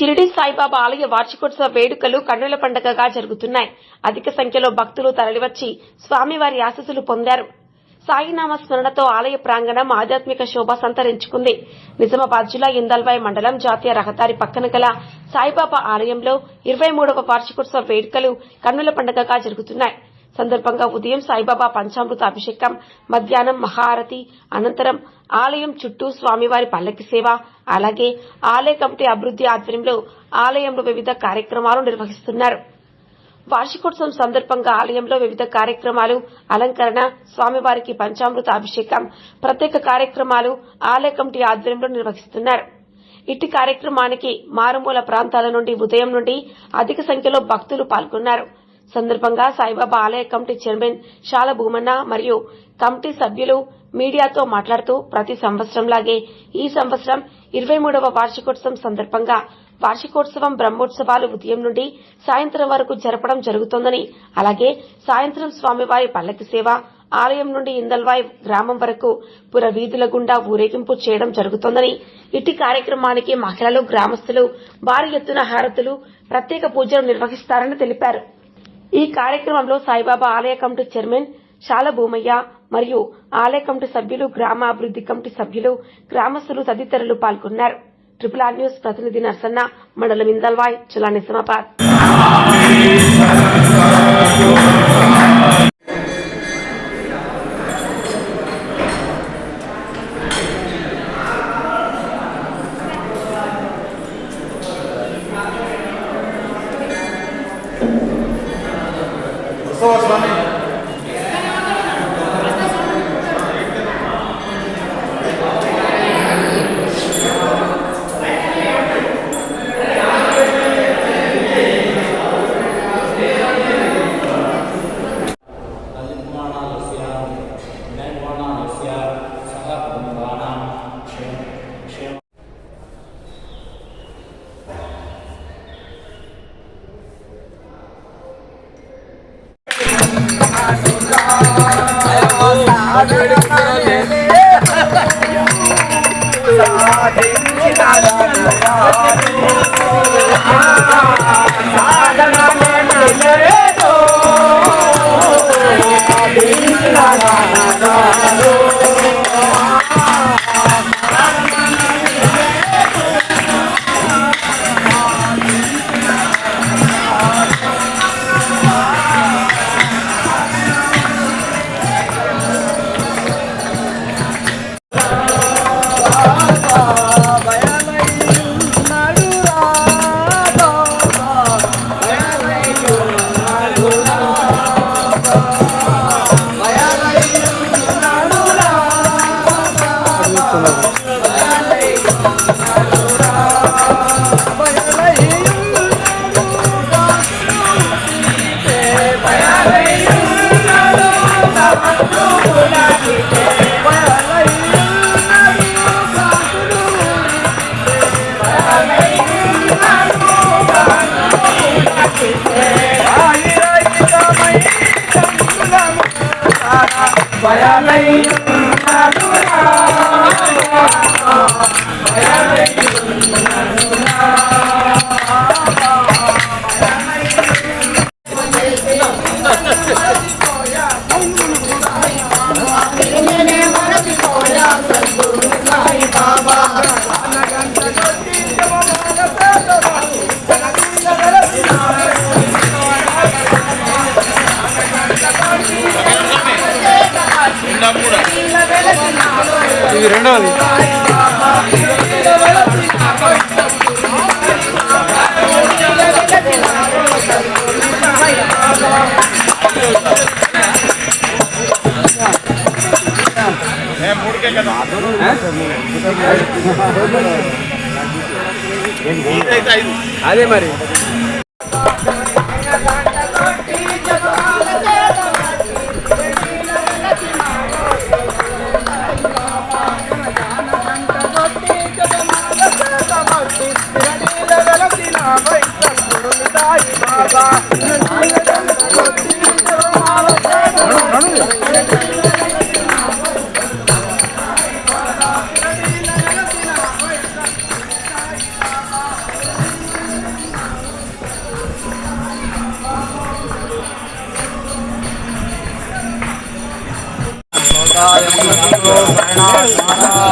షిరిడి సాయిబాబా ఆలయ వార్షికోత్సవ వేడుకలు కన్నుల పండుగగా జరుగుతున్నాయి. అధిక సంఖ్యలో భక్తులు తరలివచ్చి స్వామివారి ఆశీస్సులు పొందారు. సాయినామ స్మరణతో ఆలయ ప్రాంగణం ఆధ్యాత్మిక శోభ సంతరించుకుంది. నిజామాబాద్ జిల్లా ఇందల్వాయ్ మండలం జాతీయ రహదారి పక్కన గల సాయిబాబా ఆలయంలో ఇరవై మూడవ వార్షికోత్సవ వేడుకలు కన్నుల పండుగగా జరుగుతున్నాయి. సందర్భంగా ఉదయం సాయిబాబా పంచామృత అభిషేకం మధ్యాహ్నం మహారతి అనంతరం ఆలయం చుట్టూ స్వామివారి పల్లకి సేవ అలాగే ఆలయ కమిటీ అభివృద్ది ఆధ్వర్యంలో ఆలయంలో వివిధ కార్యక్రమాలు నిర్వహిస్తున్నారు. వార్షికోత్సవం సందర్భంగా ఆలయంలో వివిధ కార్యక్రమాలు అలంకరణ స్వామివారికి పంచామృత అభిషేకం ప్రత్యేక కార్యక్రమాలు ఆలయ కమిటీ ఆధ్వర్యంలో నిర్వహిస్తున్నారు. ఇట్టి కార్యక్రమానికి మారుమూల ప్రాంతాల నుండి ఉదయం నుండి అధిక సంఖ్యలో భక్తులు పాల్గొన్నారు. సందర్భంగా సాయిబాబా ఆలయ కమిటీ చైర్మన్ షాల భూమన్న మరియు కమిటీ సభ్యులు మీడియాతో మాట్లాడుతూ ప్రతి సంవత్సరంలాగే ఈ సంవత్సరం ఇరవై మూడవ వార్షికోత్సవం సందర్భంగా వార్షికోత్సవం బ్రహ్మోత్సవాలు ఉదయం నుండి సాయంత్రం వరకు జరపడం జరుగుతోందని అలాగే సాయంత్రం స్వామివారి పల్లకి సేవ ఆలయం నుండి ఇందల్వాయి గ్రామం వరకు పుర వీధుల గుండా ఊరేగింపు చేయడం జరుగుతోందని ఇట్టి కార్యక్రమానికి మహిళలు గ్రామస్తులు భారీ ఎత్తున హారతులు ప్రత్యేక పూజలు నిర్వహిస్తారని తెలిపారు. ఈ కార్యక్రమంలో సాయిబాబా ఆలయ కమిటీ చైర్మన్ శాలభూమయ్య మరియు ఆలయ కమిటీ సభ్యులు గ్రామాభివృద్ది కమిటీ సభ్యులు గ్రామస్తులు తదితరులు పాల్గొన్నారు. ట్రిపుల్ ఆర్ న్యూస్ ప్రతినిధి నర్సన్న మండలం ఇందల్వాయ్ జిల్లా నిజామాబాద్ Só as సాధించిన పరమై ఇది రెండవది మూడుకే కదా ఇదైతే ఐదు అదే మరి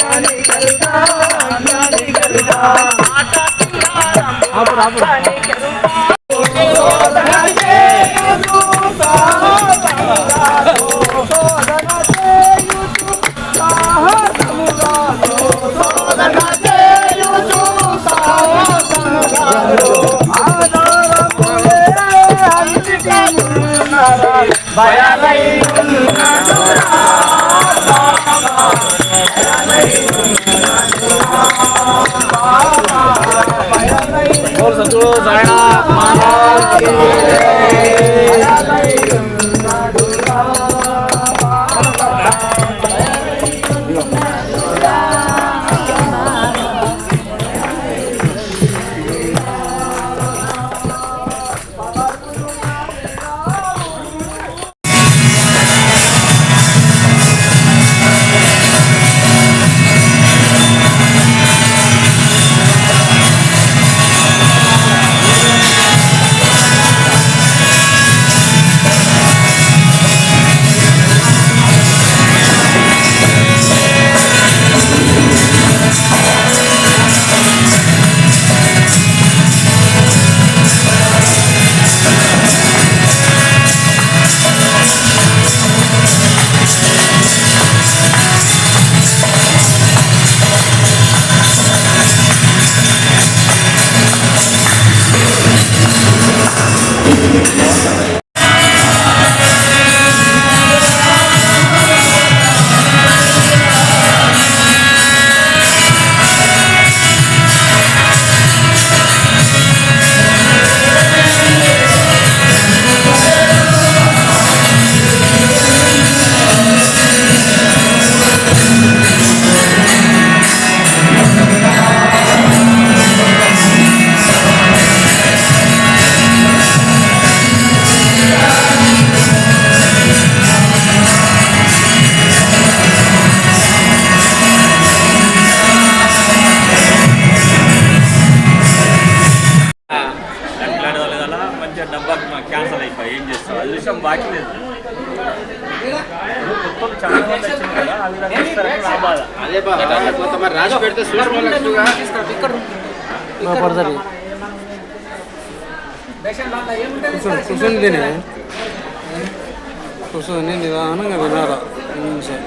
ఇది बोल सतगुरु साईनाथ महाराज की అయితే సూక్ష్మలక్షుగా పడుతుంది కూర్చొని కూర్చొని తినే కూర్చొని నిదానంగా వినాలా నిమిషం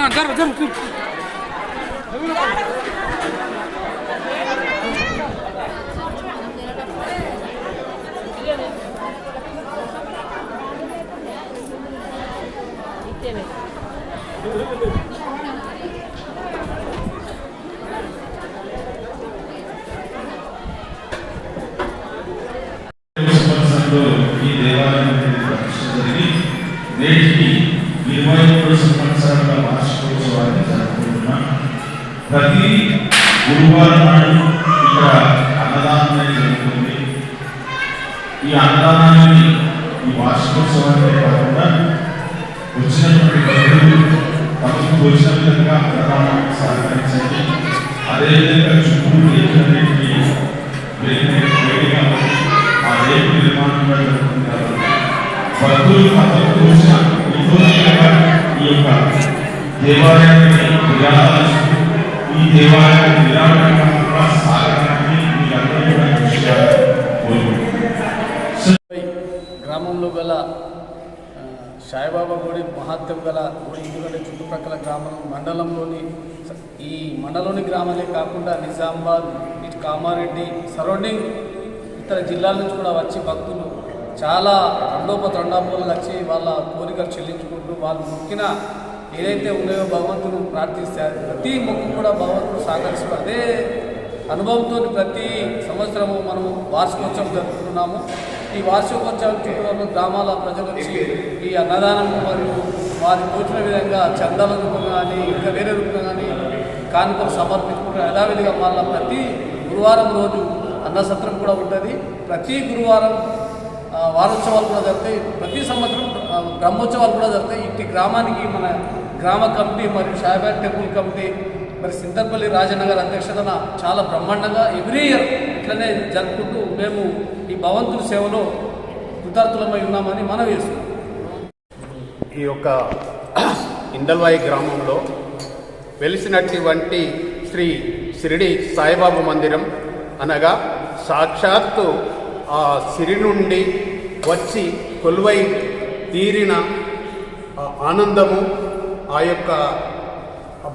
జరు జరు సంవత్సరంలో ఈ దేవాలయం ప్రతిష్ట జరిగి నేటికి ఇరవై మూడు సంవత్సరాల వార్షికోత్సవాన్ని జరుపుకుంటున్నాం. ప్రతి గురువారం నాడు ఇక్కడ అన్నదానం జరుగుతుంది. ఈ అన్నదానాన్ని ఈ వార్షికోత్సవాన్ని కాకుండా వచ్చినటువంటి భక్తులు తమకు తోచిన విధంగా అన్నదానాన్ని సహకరించండి. అదేవిధంగా చుట్టూ రేట్లన్నింటినీ వేడిగా ఆ రేపు నిర్మాణం జరుగుతుంది కాబట్టి భక్తులు తమకు తోచిన విధంగా ఈ యొక్క దేవాలయాన్ని విరాళాలు ఈ దేవాలయాన్ని విరాళంగా కూడా సాగడానికి మీరందరూ కూడా దేవాలయానికి చేయాలని కోరుకుంటున్నాను. గ్రామంలో గల సాయిబాబా గుడి మహాత్యం గల గుడి ఎందుకంటే చుట్టుపక్కల గ్రామం మండలంలోని ఈ మండలంలోని గ్రామాలే కాకుండా నిజామాబాద్ ఇటు కామారెడ్డి సరౌండింగ్ ఇతర జిల్లాల నుంచి కూడా వచ్చి భక్తులు చాలా తండోపతండాపోలు వచ్చి వాళ్ళ కోరికలు చెల్లించుకుంటూ వాళ్ళు మొక్కిన ఏదైతే ఉన్నాయో భగవంతుడు ప్రార్థిస్తే ప్రతి మొక్కు కూడా భగవంతుడు సహకరిస్తూ అదే అనుభవంతో ప్రతి సంవత్సరము మనం వార్షికోత్సవం జరుపుకుంటున్నాము. ఈ వార్షికోత్సవం చుట్టూ గ్రామాల ప్రజలు వచ్చి ఈ అన్నదానము మరియు వారి తోచిన విధంగా చందాల రూపం కానీ ఇంకా వేరే రూపంగా కానీ కానుకలు సమర్పించుకుంటారు. యథావిధిగా మళ్ళీ ప్రతి గురువారం రోజు అన్నసత్రం కూడా ఉంటుంది. ప్రతి గురువారం వారోత్సవాలు కూడా జరుగుతాయి. ప్రతి సంవత్సరం బ్రహ్మోత్సవాలు కూడా జరుగుతాయి. ఇట్టి గ్రామానికి మన గ్రామ కమిటీ మరియు షాబాద్ టెంపుల్ కమిటీ మరి సింతర్పల్లి రాజనగర్ అధ్యక్షతన చాలా బ్రహ్మాండంగా ఎవ్రీ ఇయర్ ఇట్లనే జరుపుకుంటూ మేము ఈ భగవంతుడి సేవలో కృతార్థులమై ఉన్నామని మనం వేస్తున్నాం ఈ యొక్క ఇందల్వాయి గ్రామంలో వెలిసినటువంటి శ్రీ షిరిడి సాయిబాబా మందిరం అనగా సాక్షాత్తు ఆ సిరి నుండి వచ్చి కొలువై తీరిన ఆనందము ఆ యొక్క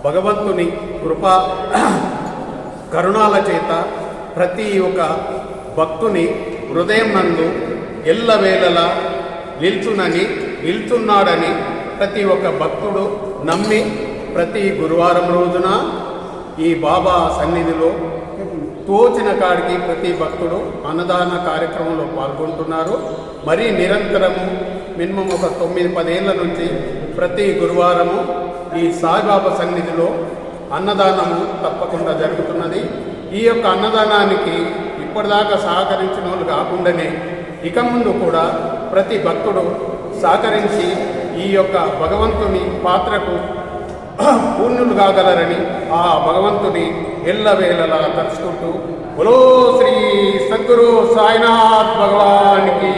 భగవంతుని కృప కరుణాల చేత ప్రతి ఒక్క భక్తుని హృదయం నందు ఎల్లవేళలా నిల్చునని నిల్చున్నాడని ప్రతి ఒక్క భక్తుడు నమ్మి ప్రతి గురువారం రోజున ఈ బాబా సన్నిధిలో తోచిన కాడికి ప్రతి భక్తుడు అన్నదాన కార్యక్రమంలో పాల్గొంటున్నారు. మరీ నిరంతరము మినిమం ఒక తొమ్మిది పదేళ్ళ నుంచి ప్రతి గురువారము ఈ సాయిబాబా సన్నిధిలో అన్నదానము తప్పకుండా జరుగుతున్నది. ఈ యొక్క అన్నదానానికి ఇప్పటిదాకా సహకరించిన వాళ్ళు కాకుండానే ఇక ముందు కూడా ప్రతి భక్తుడు సహకరించి ఈ యొక్క భగవంతుని పాత్రకు పూర్ణులు కాగలరని ఆ భగవంతుని ఎల్లవేళలా తలుచుకుంటూ బులో శ్రీ సద్గురు సాయినాథ్ భగవానికి